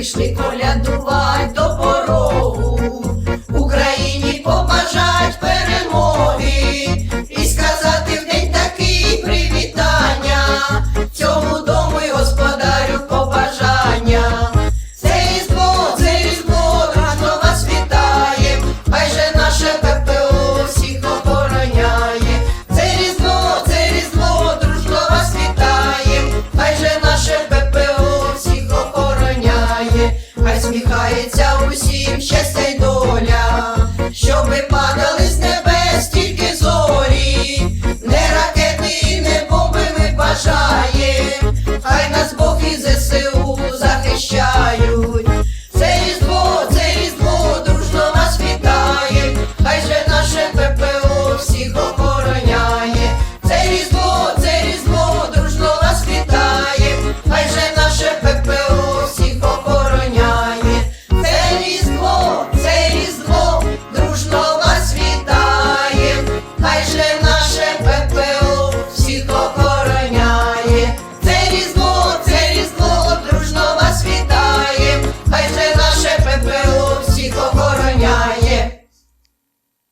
прийшли колядувати хай сміхається усім щастя й доля,